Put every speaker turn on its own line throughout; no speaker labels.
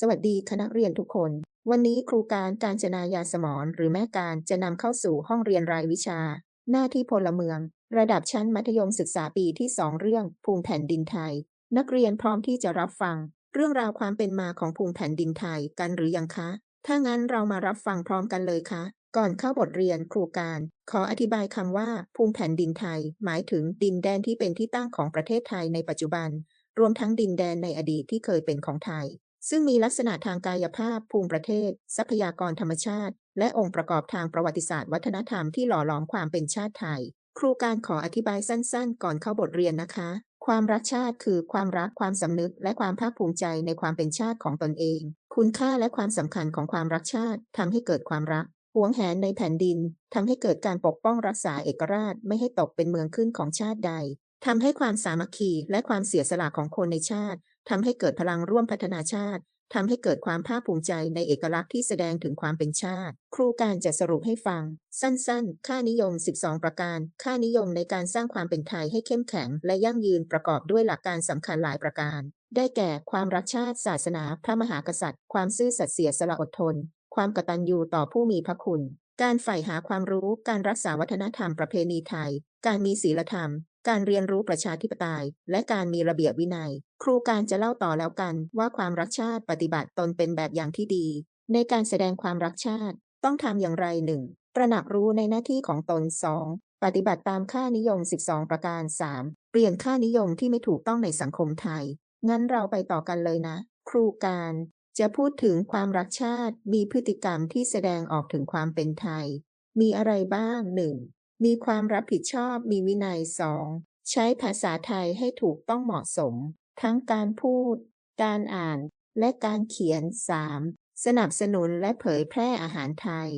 สวัสดีคณะเรียนทุกคน วันนี้ครูการการจนายาสมรหรือแม่การจะนำเข้าสู่ห้องเรียนรายวิชา หน้าที่พลเมือง ระดับชั้นมัธยมศึกษาปีที่ 2 เรื่องภูมิแผ่นดินไทย นักเรียนพร้อมที่จะรับฟัง เรื่องราวความเป็นมาของภูมิแผ่นดินไทยกันหรือยังคะ ถ้างั้นเรามารับฟังพร้อมกันเลยคะก่อนเข้าบทเรียนครูการ ขออธิบายคำว่า ภูมิแผ่นดินไทย หมายถึงดินแดนที่เป็นที่ตั้งของประเทศไทยในปัจจุบัน รวมทั้งดินแดนในอดีตที่เคยเป็นของไทย ซึ่งมีลักษณะทางกายภาพ ภูมิประเทศ ทรัพยากรธรรมชาติ และองค์ประกอบทางประวัติศาสตร์วัฒนธรรมที่หล่อหลอมความเป็นชาติไทย ครูการขออธิบายสั้นๆ ก่อนเข้าบทเรียนนะคะ ความรักชาติคือความรักความสำนึก และความภาคภูมิใจในความเป็นชาติของตนเอง คุณค่าและความสำคัญของความรักชาติทำให้เกิดความรักหวงแหนในแผ่นดินทำให้เกิดการปกป้องรักษาเอกราชไม่ให้ตกเป็นเมืองขึ้นของชาติใด ทำให้ความสามัคคีและความเสียสละของคนในชาติทำให้เกิดพลังร่วมพัฒนาชาติทำให้เกิดความภาคภูมิใจในเอกลักษณ์ที่แสดงถึงความเป็นชาติ ครูการจะสรุปให้ฟัง สั้นๆ ค่านิยม 12 ประการ ค่านิยมในการสร้างความเป็นไทยให้เข้มแข็ง และยั่งยืนประกอบด้วยหลักการสำคัญหลายประการ ได้แก่ความรักชาติศาสนา พระมหากษัตริย์ ความซื่อสัตย์เสียสละอดทน ความกตัญญูต่อผู้มีพระคุณ การใฝ่หาความรู้ การรักษาวัฒนธรรมประเพณีไทย การมีศีลธรรม การเรียนรู้ประชาธิปไตย และการมีระเบียบวินัย ครูการจะเล่าต่อแล้วกันว่าความรักชาติปฏิบัติตนเป็นแบบอย่างที่ดี ในการแสดงความรักชาติ ต้องทำอย่างไรหนึ่งตระหนักรู้ในหน้าที่ของตน 2. ปฏิบัติตามค่านิยม 12 ประการ 3. เปลี่ยนค่านิยมที่ไม่ถูกต้องในสังคมไทย งั้นเราไปต่อกันเลยนะ ครูการจะพูดถึงความรักชาติมีพฤติกรรมที่แสดงออกถึงความเป็นไทย มีอะไรบ้างหนึ่ง มีความรับผิดชอบมีวินัย 2. ใช้ภาษาไทยให้ถูกต้องเหมาะสม ทั้งการพูด การอ่าน และการเขียน 3. สนับสนุนและเผยแพร่อาหารไทย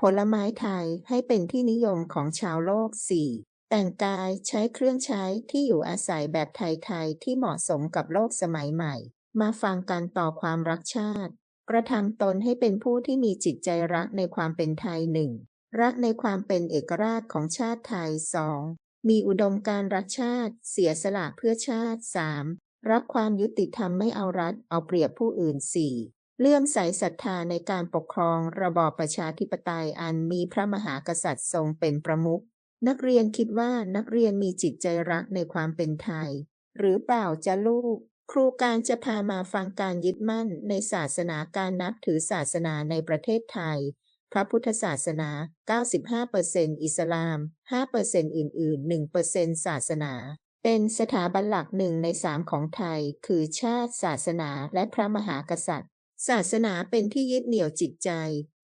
ผลไม้ไทยให้เป็นที่นิยมของชาวโลก 4. แต่งกายใช้เครื่องใช้ที่อยู่อาศัยแบบไทยๆที่เหมาะสมกับโลกสมัยใหม่ มาฟังกันต่อความรักชาติ กระทำตนให้เป็นผู้ที่มีจิตใจรักในความเป็นไทยหนึ่ง รักในความเป็นเอกราชของชาติไทย 2. มีอุดมการรักชาติ เสียสละเพื่อชาติ 3. รักความยุติธรรมไม่เอารัดเอาเปรียบผู้อื่น 4. เลื่อมใสศรัทธาในการปกครองระบอบประชาธิปไตยอันมีพระมหากษัตริย์ทรงเป็นประมุขนักเรียนคิดว่านักเรียนมีจิตใจรักในความเป็นไทย หรือเปล่าจะลูก ครูการจะพามาฟังการยึดมั่นในศาสนาการนับถือศาสนาในประเทศไทย ระพุทธศาสนา 95%อิสลาม 5%อื่น ๆ 1%ศาสนา เป็นสถาบันหลักหนึ่งในสามของไทย คือชาติศาสนาและพระมหากษัตริย์ ศาสนาเป็นที่ยึดเหนี่ยวจิตใจ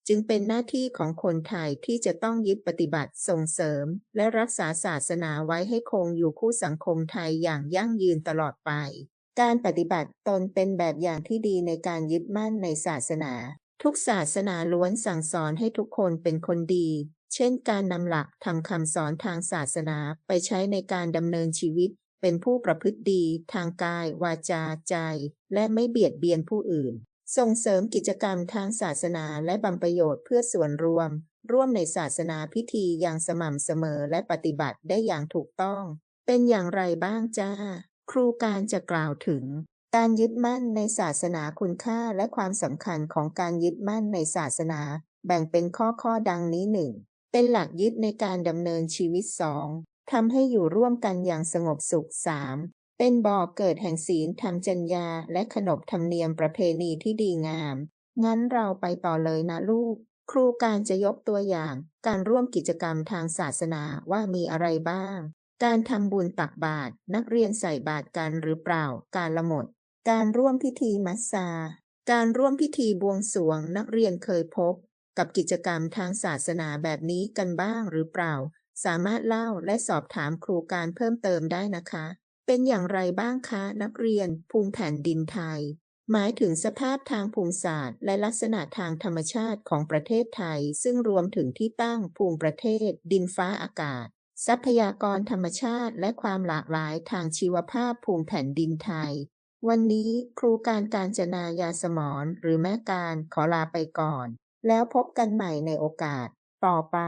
จึงเป็นหน้าที่ของคนไทยที่จะต้องยึดปฏิบัติส่งเสริม และรักษาศาสนาไว้ให้คงอยู่คู่สังคมไทยอย่างยั่งยืนตลอดไปการปฏิบัติตนเป็นแบบอย่างที่ดีในการยึดมั่นในศาสนา ทุกศาสนาล้วนสั่งสอนให้ทุกคนเป็นคนดี เช่นการนำหลักทำคำสอนทางศาสนาไปใช้ในการดำเนินชีวิต เป็นผู้ประพฤติดีทางกาย วาจาใจ และไม่เบียดเบียนผู้อื่น ส่งเสริมกิจกรรมทางศาสนาและบำประโยชน์เพื่อส่วนรวม ร่วมในศาสนาพิธีอย่างสม่ำเสมอและปฏิบัติได้อย่างถูกต้อง เป็นอย่างไรบ้างจ้า ครูการจะกล่าวถึง การยึดมั่นในศาสนาคุณค่าและความสำคัญของการยึดมั่นในศาสนา แบ่งเป็นข้อข้อดังนี้หนึ่งเป็นหลักยึดในการดำเนินชีวิตสองทำให้อยู่ร่วมกันอย่างสงบสุขสามเป็นบ่อกเกิดแห่งศีลธรรมจัญญา และขนบธรรมเนียมประเพณีที่ดีงาม งั้นเราไปต่อเลยนะลูก ครูการจะยกตัวอย่าง การร่วมกิจกรรมทางศาสนาว่ามีอะไรบ้าง การทำบุญตักบาตรนักเรียนใส่บาตรกันหรือเปล่า การละหมด การร่วมพิธีมัสซา การร่วมพิธีบวงสรวงนักเรียนเคยพบ กับกิจกรรมทางศาสนาแบบนี้กันบ้างหรือเปล่า สามารถเล่าและสอบถามครูการเพิ่มเติมได้นะคะ เป็นอย่างไรบ้างคะ นักเรียนภูมิแผ่นดินไทย หมายถึงสภาพทางภูมิศาสตร์ และลักษณะทางธรรมชาติของประเทศไทย ซึ่งรวมถึงที่ตั้งภูมิประเทศ ดินฟ้าอากาศ ทรัพยากรธรรมชาติ และความหลากหลายทางชีวภาพภูมิแผ่นดินไทย วันนี้ครูการการจนายาสมรหรือแม่การขอลาไปก่อน แล้วพบกันใหม่ในโอกาส ต่อไป